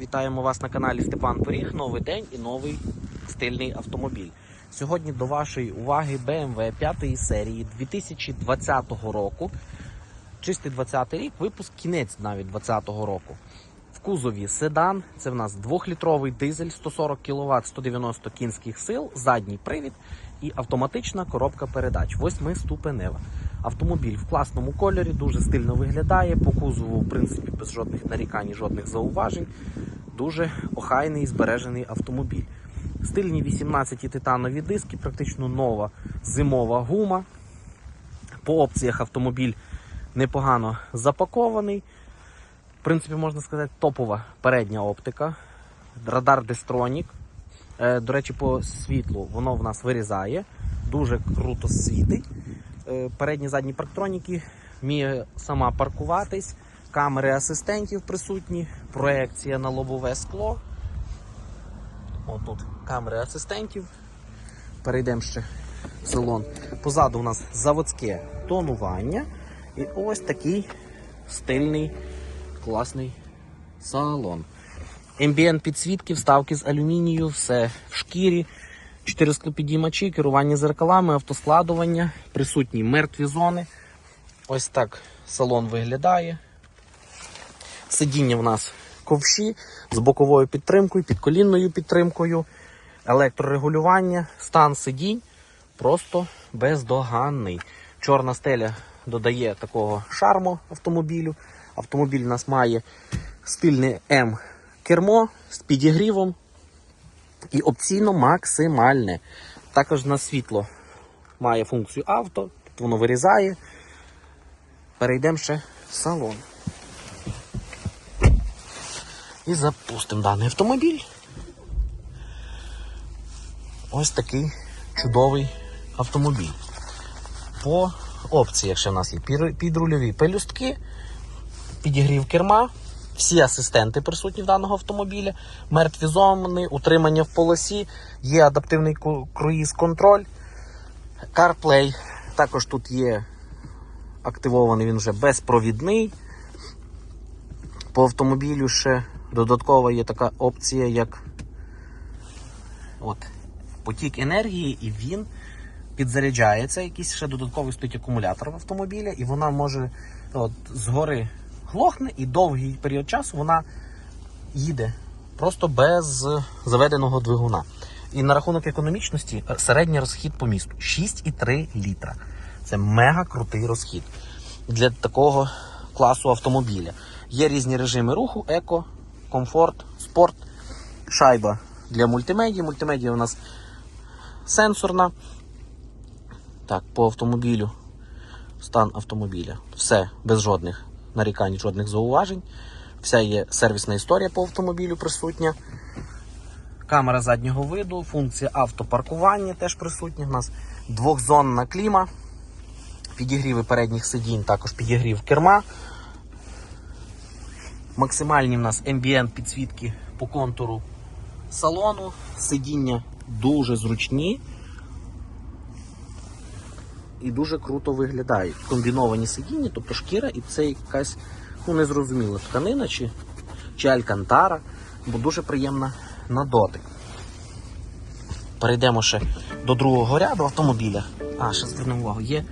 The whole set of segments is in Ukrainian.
Вітаємо вас на каналі Степан Поріг. Новий день і новий стильний автомобіль. Сьогодні до вашої уваги BMW 5 серії 2020 року. Чистий 20 рік, випуск кінець навіть 2020 року. В кузові седан, це в нас 2-літровий дизель 140 кВт 190 кінських сил, задній привід і автоматична коробка передач 8 ступенева. Автомобіль в класному кольорі, дуже стильно виглядає. По кузову, в принципі, без жодних нарікань, і жодних зауважень. Дуже охайний і збережений автомобіль. Стильні 18 титанові диски, практично нова зимова гума. По опціях автомобіль непогано запакований. В принципі, можна сказати, топова передня оптика. Радар Destronік. Е, До речі, по світлу воно в нас вирізає. Дуже круто світить. Е, Передні задні парктроніки вміє сама паркуватись. Камери асистентів присутні, проекція на лобове скло. Отут камери асистентів. Перейдемо ще в салон. Позаду у нас заводське тонування. І ось такий стильний, класний салон. Ембієнт підсвітки, вставки з алюмінію, все в шкірі. Чотири склопідіймачі, керування зеркалами, автоскладування, присутні мертві зони. Ось так салон виглядає. Сидіння в нас ковші з боковою підтримкою, підколінною підтримкою, електрорегулювання, стан сидінь просто бездоганний. Чорна стеля додає такого шарму автомобілю. Автомобіль у нас має стильне М кермо з підігрівом і опційно максимальне. Також на світло має функцію авто, тобто воно вирізає. Перейдемо ще в салон. І запустимо даний автомобіль. Ось такий чудовий автомобіль. По опціях ще в нас є підрульові пелюстки, підігрів керма, всі асистенти присутні в даного автомобіля, мертві зони, утримання в полосі, є адаптивний круїз-контроль, CarPlay. Також тут є активований він вже безпровідний. По автомобілю ще додаткова є така опція, як от, потік енергії, і він підзаряджається. Якийсь ще додатковий стоїть акумулятор в автомобілі, і вона може от, згори глохне, і довгий період часу вона їде просто без заведеного двигуна. І на рахунок економічності е, середній розхід по місту 6,3 літра. Це мега крутий розхід для такого класу автомобіля. Є різні режими руху: еко, комфорт, спорт, шайба для мультимедії. Мультимедія у нас сенсорна. Так, по автомобілю, стан автомобіля. Все без жодних нарікань, жодних зауважень. Вся є сервісна історія по автомобілю присутня. Камера заднього виду, функція автопаркування теж присутня. У нас двохзонна кліма, підігріви передніх сидінь, також підігрів керма. Максимальні в нас ембієнт підсвітки по контуру салону. Сидіння дуже зручні і дуже круто виглядають. Комбіновані сидіння, тобто шкіра, і це якась ну, незрозуміла тканина чи, чи алькантара, бо дуже приємна на дотик. Перейдемо ще до другого ряду автомобіля. А, ще звернемо увагу, є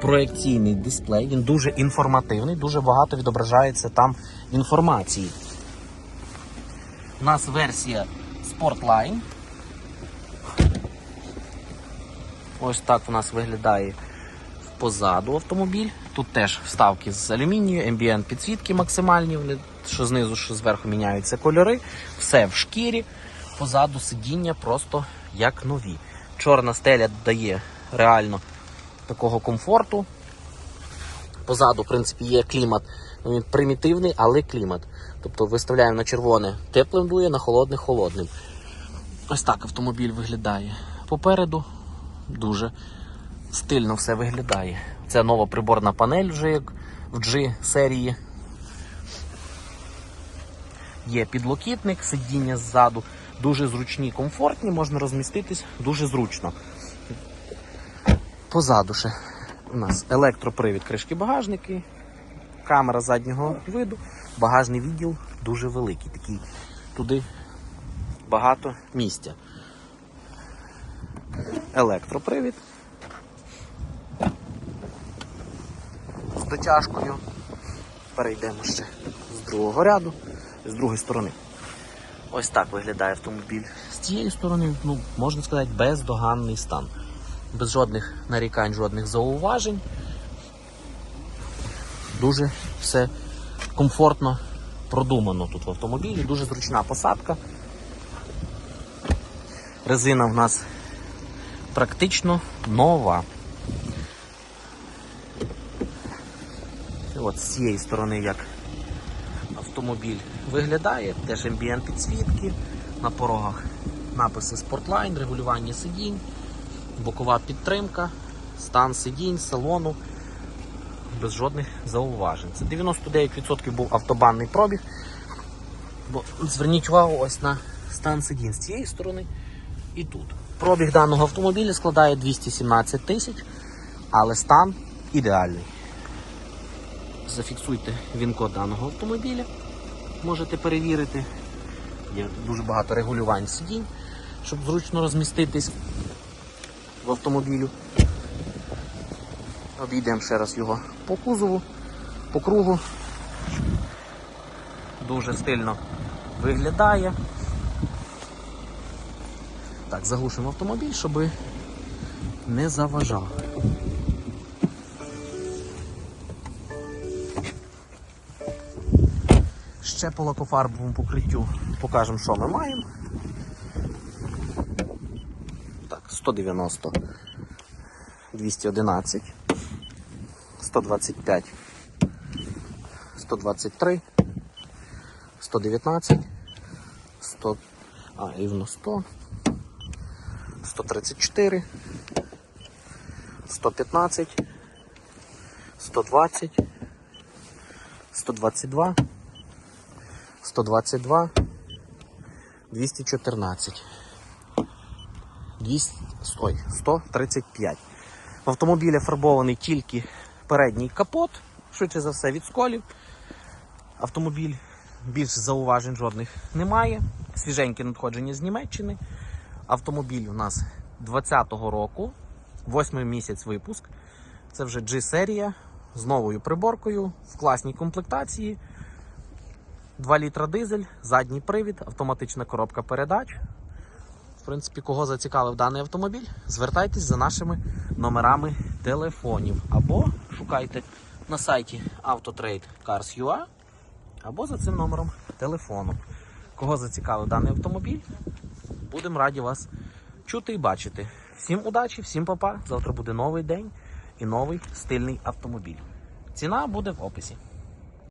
проекційний дисплей, він дуже інформативний, дуже багато відображається там інформації. У нас версія Sportline. Ось так у нас виглядає позаду автомобіль. Тут теж вставки з алюмінію, ембієнт підсвітки максимальні, вони що знизу, що зверху міняються кольори. Все в шкірі. Позаду сидіння просто як нові. Чорна стеля дає реально такого комфорту. Позаду, в принципі, є клімат. Ну, Він примітивний, але клімат. Тобто виставляємо на червоне теплим дує, на холодне холодним. Ось так автомобіль виглядає. Попереду дуже стильно все виглядає. Це нова приборна панель вже як в G серії. Є підлокітник, сидіння ззаду, дуже зручні, комфортні, можна розміститись дуже зручно. Позаду ще у нас електропривід кришки багажники, камера заднього виду, багажний відділ дуже великий, такий туди багато місця. Електропривід дотяжкою. Перейдемо ще з другого ряду, з другої сторони. Ось так виглядає автомобіль. З цієї сторони, ну, можна сказати, бездоганний стан. Без жодних нарікань, жодних зауважень. Дуже все комфортно продумано тут в автомобілі, дуже зручна посадка. Резина в нас практично нова. От з цієї сторони, як автомобіль виглядає, теж ambient підсвітки, на порогах написи Sportline, регулювання сидінь, бокова підтримка, стан сидінь, салону без жодних зауважень. Це 99% був автобанний пробіг. Бо зверніть увагу ось на стан сидінь з цієї сторони і тут. Пробіг даного автомобіля складає 217 тисяч, але стан ідеальний. Зафіксуйте він-код даного автомобіля. Можете перевірити. Є дуже багато регулювань сидінь, щоб зручно розміститись в автомобілю. Обійдемо ще раз його по кузову, по кругу. Дуже стильно виглядає. Так, заглушимо автомобіль, щоб не заважав. Ще по лакофарбовому покриттю. Покажемо, що ми маємо. Так, 190, 211, 125, 123, 119, 100, а, рівно 100, 134, 115, 120, 122, 122, 214, 200, ой, 135. В автомобілі фарбований тільки передній капот, швидше за все від сколів. Автомобіль більш зауважень жодних немає. Свіженьке надходження з Німеччини. Автомобіль у нас 20-го року, 8 місяць випуск. Це вже G-серія з новою приборкою в класній комплектації. 2 літра дизель, задній привід, автоматична коробка передач. В принципі, кого зацікавив даний автомобіль, звертайтесь за нашими номерами телефонів або шукайте на сайті Autotrade Cars.ua або за цим номером телефону. Кого зацікавив даний автомобіль, будемо раді вас чути і бачити. Всім удачі, всім папа. Завтра буде новий день і новий стильний автомобіль. Ціна буде в описі.